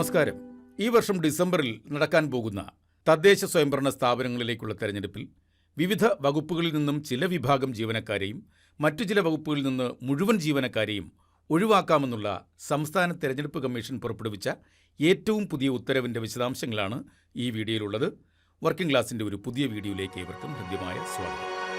നമസ്കാരം. ഈ വർഷം ഡിസംബറിൽ നടക്കാൻ പോകുന്ന തദ്ദേശ സ്വയംഭരണ സ്ഥാപനങ്ങളിലേക്കുള്ള തെരഞ്ഞെടുപ്പിൽ വിവിധ വകുപ്പുകളിൽ നിന്നും ചില വിഭാഗം ജീവനക്കാരെയും മറ്റു ചില വകുപ്പുകളിൽ നിന്ന് മുഴുവൻ ജീവനക്കാരെയും ഒഴിവാക്കാമെന്നുള്ള സംസ്ഥാന തെരഞ്ഞെടുപ്പ് കമ്മീഷൻ പുറപ്പെടുവിച്ച ഏറ്റവും പുതിയ ഉത്തരവിന്റെ വിശദാംശങ്ങളാണ് ഈ വീഡിയോയിലുള്ളത്. വർക്കിംഗ് ക്ലാസിന്റെ ഒരു പുതിയ വീഡിയോയിലേക്ക് ഏവർക്കും ഹൃദ്യമായ സ്വാഗതം.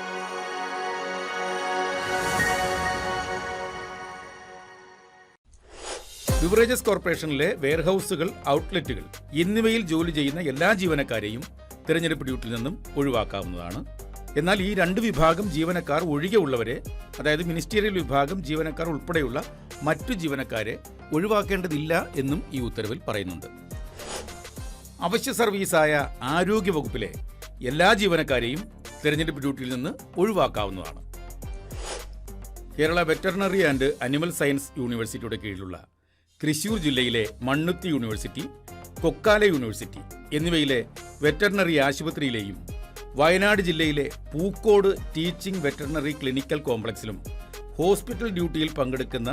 ബിവറേജസ് കോർപ്പറേഷനിലെ വെയർഹൌസുകൾ ഔട്ട്ലെറ്റുകൾ എന്നിവയിൽ ജോലി ചെയ്യുന്ന എല്ലാ ജീവനക്കാരെയും തിരഞ്ഞെടുപ്പ് ഡ്യൂട്ടിയിൽ നിന്നും ഒഴിവാക്കാവുന്നതാണ്. എന്നാൽ ഈ രണ്ട് വിഭാഗം ജീവനക്കാർ ഒഴികെയുള്ളവരെ അതായത് മിനിസ്റ്റീരിയൽ വിഭാഗം ജീവനക്കാർ ഉൾപ്പെടെയുള്ള മറ്റു ജീവനക്കാരെ ഒഴിവാക്കേണ്ടതില്ല എന്നും ഈ ഉത്തരവിൽ പറയുന്നുണ്ട്. അവശ്യ സർവീസായ ആരോഗ്യ വകുപ്പിലെ എല്ലാ ജീവനക്കാരെയും തിരഞ്ഞെടുപ്പ് ഡ്യൂട്ടിയിൽ നിന്ന് ഒഴിവാക്കാവുന്നതാണ്. Kerala veterinary and animal science യൂണിവേഴ്സിറ്റിയുടെ കീഴിലുള്ള തൃശൂർ ജില്ലയിലെ മണ്ണുത്തി യൂണിവേഴ്സിറ്റി കൊക്കാല യൂണിവേഴ്സിറ്റി എന്നിവയിലെ വെറ്ററിനറി ആശുപത്രിയിലെയും വയനാട് ജില്ലയിലെ പൂക്കോട് ടീച്ചിംഗ് വെറ്ററിനറി ക്ലിനിക്കൽ കോംപ്ലക്സിലും ഹോസ്പിറ്റൽ ഡ്യൂട്ടിയിൽ പങ്കെടുക്കുന്ന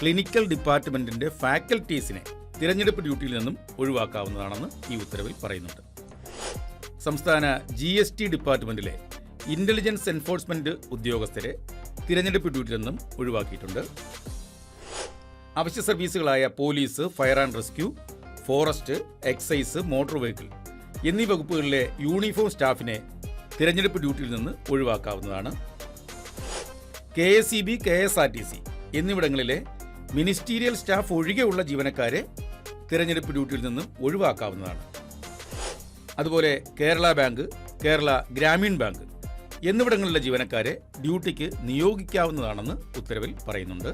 ക്ലിനിക്കൽ ഡിപ്പാർട്ട്മെന്റിന്റെ ഫാക്കൽറ്റീസിനെ തിരഞ്ഞെടുപ്പ് ഡ്യൂട്ടിയിൽ നിന്നും ഒഴിവാക്കാവുന്നതാണെന്ന് ഈ ഉത്തരവിൽ പറയുന്നുണ്ട്. സംസ്ഥാന ജി എസ് ടി ഡിപ്പാർട്ട്മെന്റിലെ ഇന്റലിജൻസ് എൻഫോഴ്സ്മെന്റ് ഉദ്യോഗസ്ഥരെ തിരഞ്ഞെടുപ്പ് ഡ്യൂട്ടിയിൽ നിന്നും ഒഴിവാക്കിയിട്ടുണ്ട്. അവശ്യ സർവീസുകളായ police fire and rescue forest excise motor vehicle എന്നീ വകുപ്പുകളിലെ യൂണിഫോം സ്റ്റാഫിനെ തിരഞ്ഞെടുപ്പ് ഡ്യൂട്ടിയിൽ നിന്ന് ഒഴിവാക്കാവുന്നതാണ്. K S E B K S R T C എന്നിവിടങ്ങളിലെ മിനിസ്റ്റീരിയൽ സ്റ്റാഫ് ഒഴികെയുള്ള ജീവനക്കാരെ തിരഞ്ഞെടുപ്പ് ഡ്യൂട്ടിയിൽ നിന്നും ഒഴിവാക്കാവുന്നതാണ്. അതുപോലെ കേരള ബാങ്ക് കേരള ഗ്രാമീൺ ബാങ്ക് എന്നിവിടങ്ങളിലെ ജീവനക്കാരെ ഡ്യൂട്ടിക്ക് നിയോഗിക്കാവുന്നതാണെന്ന് ഉത്തരവിൽ പറയുന്നുണ്ട്.